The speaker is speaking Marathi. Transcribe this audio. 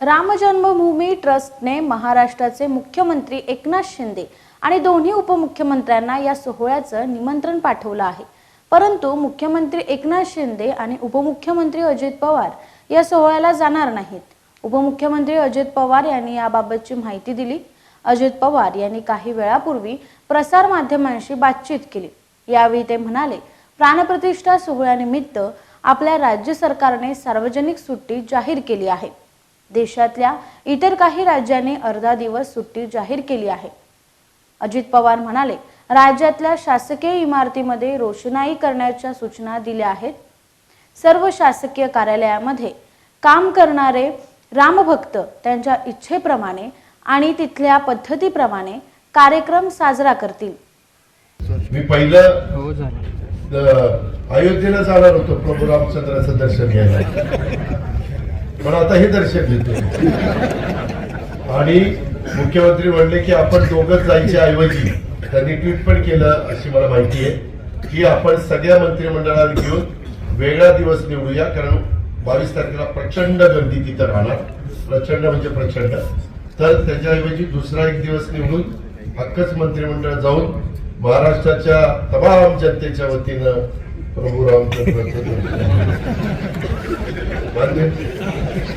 राम जन्मभूमी ट्रस्टने महाराष्ट्राचे मुख्यमंत्री एकनाथ शिंदे आणि दोन्ही उपमुख्यमंत्र्यांना या सोहळ्याचं निमंत्रण पाठवलं आहे. परंतु मुख्यमंत्री एकनाथ शिंदे आणि उपमुख्यमंत्री अजित पवार या सोहळ्याला जाणार नाहीत. उपमुख्यमंत्री अजित पवार यांनी याबाबतची माहिती दिली. अजित पवार यांनी काही वेळापूर्वी प्रसार माध्यमांशी बातचीत केली. यावेळी ते म्हणाले प्राणप्रतिष्ठा सोहळ्यानिमित्त आपल्या राज्य सरकारने सार्वजनिक सुट्टी जाहीर केली आहे. देशातल्या इतर काही राज्यांनी अर्धा दिवस सुट्टी जाहीर केली आहे. अजित पवार म्हणाले राज्यातल्या शासकीय इमारतीमध्ये रोषणाई करण्याच्या सूचना दिल्या आहेत. सर्व शासकीय कार्यालयामध्ये काम करणारे रामभक्त त्यांच्या इच्छेप्रमाणे आणि तिथल्या पद्धतीप्रमाणे कार्यक्रम साजरा करतील. मी पहिलं हो अयोध्येला जाणार होतो प्रभू रामचंद्राचं दर्शन घ्यायला. पण आता हे दर्शन घेतो आणि मुख्यमंत्री म्हणले की आपण दोघंच जायच्या ऐवजी. त्यांनी ट्विट पण केलं अशी मला माहिती आहे. की आपण सगळ्या मंत्रिमंडळाला घेऊन वेगळा दिवस निवडूया कारण बावीस तारखेला प्रचंड गर्दी तिथं राहणार. प्रचंड म्हणजे प्रचंड. तर त्याच्याऐवजी दुसरा एक दिवस निवडून हक्कच मंत्रिमंडळ जाऊन महाराष्ट्राच्या तमाम जनतेच्या वतीनं प्रभू रामचंद्र